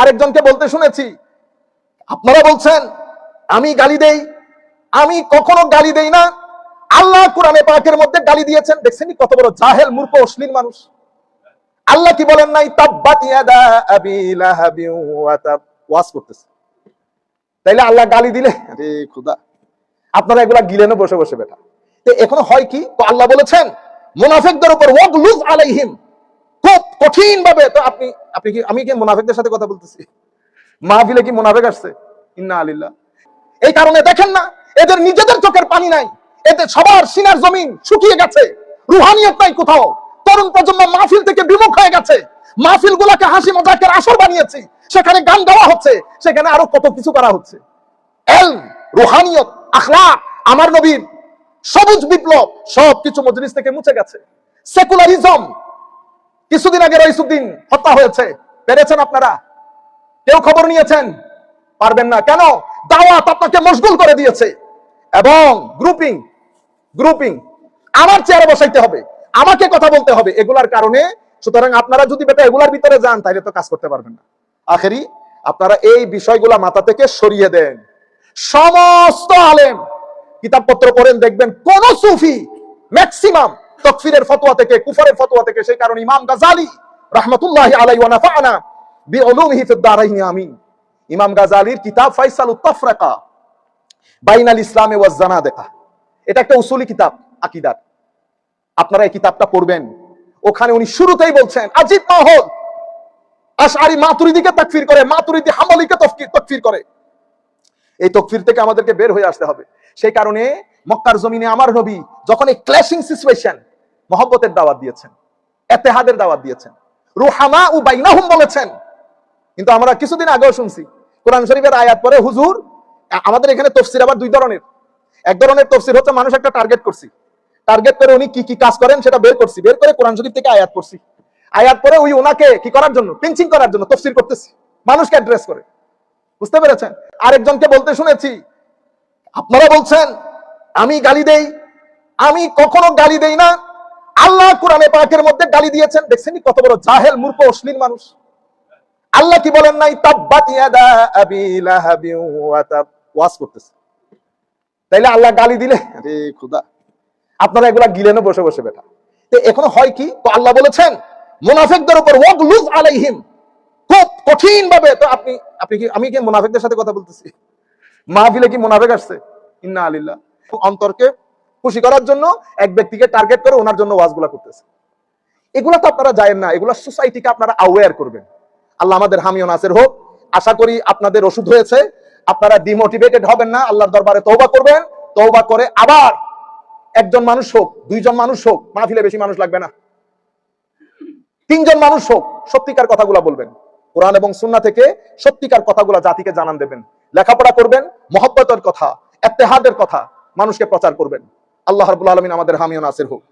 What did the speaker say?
আরেকজনকে বলতে শুনেছি। আপনারা বলছেন, আমি গালি দেই। আমি কখনো গালি দেই না। আল্লাহ কোরআনে পাকের মধ্যে গালি দিয়েছেন। দেখছেন কত বড় জাহেল, মূর্খ, অশ্লীল মানুষ। আল্লাহ কি বলেন নাই? ওয়াজ করতেছে। তাইলে আল্লাহ গালি দিলে? আরে খোদা। আপনারা এগুলা গিলেনও বসে বসে বেটা। তো এখনও হয় কি? তো আল্লাহ বলেছেন, মুনাফিকদের উপর ওয়াগলুজ আলাইহিম। খুব কঠিন ভাবে তো আপনি আপনি কি, আমি কি মুনাফিকদের সাথে কথা বলতেছি? মাহফিলে কি মুনাফিক আসছে? ইন্না আলিল্লাহ। এই কারণে দেখেন না, এদের নিজেদের চোখের পানি নাই, এদের সবার সিনার জমিন শুকিয়ে গেছে, রুহানিয়ত নাই কোথাও। তরুণ প্রজন্ম মাহফিল থেকে বিমুখ হয়ে গেছে মাহফিল গুলাকে হাসি মজাকের আসর বানিয়েছি, সেখানে গান গাওয়া হচ্ছে, সেখানে আরও কত কিছু করা হচ্ছে। এল, রুহানিয়ত আখলা আমার নবীর সবুজ বিপ্লব সব কিছু মজলিস থেকে মুছে গেছে। সেকুলারিজম কিছুদিন আগে রইসুদ্দিন হত্যা হয়েছে। পেরেছেন আপনারা? কেউ খবর নিয়েছেন? পারবেন না। কেন? দাওয়াত আপনাকে মশগুল করে দিয়েছে। এবং গ্রুপিং গ্রুপিং আমার চেয়ারে বসাইতে হবে। আমাকে কথা বলতে হবে এগুলার কারণে। সুতরাং আপনারা যদি বেটা এগুলার ভিতরে যান তাহলে তো কাজ করতে পারবেন না। আখেরি, আপনারা এই বিষয়গুলা মাথা থেকে সরিয়ে দেন। সমস্ত আলেম কিতাবপত্র পড়েন, দেখবেন কোন সুফি ম্যাক্সিমাম তকফিরের ফতোয়া থেকে, কুফরের ফতোয়া থেকে, সেই কারণে ইমাম গাজালি রাহমাতুল্লাহ আলাই ওয়া নাফা'না বিউলুমিহি ফিদ দারাইনি, আমিন। ইমাম গাজালির কিতাব ফাইসালুত তাফরাকা বাইনাল ইসলামে ওয়াজ জানাদেকা। এটা একটা উসুলি কিতাব, আকীদার। আপনারা এই কিতাবটা পড়বেন। ওখানে উনি শুরুতেই বলছেন, আজিব মাহল আশআরি মাতুরিদিকে তাকফির করে, মাতুরিদি হামলিকে তফকির তকফির করে। এই তকফির থেকে আমাদেরকে বের হয়ে আসতে হবে। সেই কারণে মক্কার জমিনে আমার নবী যখন এই ক্ল্যাশিং সিচুয়েশন মহব্বতের দাওয়াত দিয়েছেন, এতেহাদের দাওয়াত দিয়েছেন। রুহামা ও বাইনাহুম বলেছেন। কিন্তু আমরা কিছুদিন আগেও শুনছি, কোরআন শরীফের আয়াত পরে হুজুর, আমাদের এখানে তফসির আবার দুই ধরনের। এক ধরনের তফসির হচ্ছে মানুষ একটা টার্গেট করছি। টার্গেট করে উনি কি কি কাজ করেন সেটা বের করছি, বের করে কোরআন শরীফ থেকে আয়াত করছি আয়াত পরে ওই ওনাকে কি করার জন্য পিঞ্চিং করার জন্য তফসির করতেছি, মানুষকে অ্যাড্রেস করে। বুঝতে পেরেছেন? আরেকজনকে বলতে শুনেছি, আপনারা বলছেন, আমি গালি দেই। আমি কখনো গালি দেই না। আল্লাহ কোরআনে পাকের মধ্যে গালি দিয়েছেন। দেখছেন কত বড় জাহেল, মূর্খ, অশ্লীল মানুষ। আল্লাহ কি বলেন নাই? তাব্বাত ইয়াদা আবি লাহাবি ওয়া তাব ওয়াজ করতেছে। তাইলে আল্লাহ গালি দিলে? আরে খোদা। আপনারা এগুলা গিলেনও বসে বসে বেটা। তো এখনও হয় কি? তো আল্লাহ বলেছেন, মুনাফিকদের উপর ওয়াগলুজ আলাইহিম। খুব কঠিন ভাবে তো আপনি আপনি কি, আমি কি মুনাফিকদের সাথে কথা বলতেছি? মাহফিলে কি মুনাফিক আসছে? ইন্না আলিল্লাহ। অন্তরকে খুশি করার জন্য এক ব্যক্তিকে টার্গেট করে ওনার জন্য ওয়াজগুলা করতেছে। এগুলা তো আপনারা যায় না, এগুলা সোসাইটিকে আপনারা অ্যাওয়্যার করবেন। আল্লাহ আমাদের হামিও নাসের হোক, আশা করি আপনাদের ওষুধ হয়েছে। আপনারা ডিমোটিভেটেড হবেন না, আল্লাহর দরবারে তৌবা করবেন তৌবা করে আবার একজন মানুষ হোক, দুইজন মানুষ হোক, মাহফিলে বেশি মানুষ লাগবে না। তিনজন মানুষ হোক, সত্যিকার কথাগুলা বলবেন। কোরআন এবং সুন্না থেকে সত্যিকার কথাগুলা জাতিকে জানান দেবেন। লেখাপড়া করবেন, মহব্বতের কথা, এত্তেহাদের কথা মানুষকে প্রচার করবেন। আল্লাহ রাব্বুল আলমিন আমাদের হামিও নাসির হোক।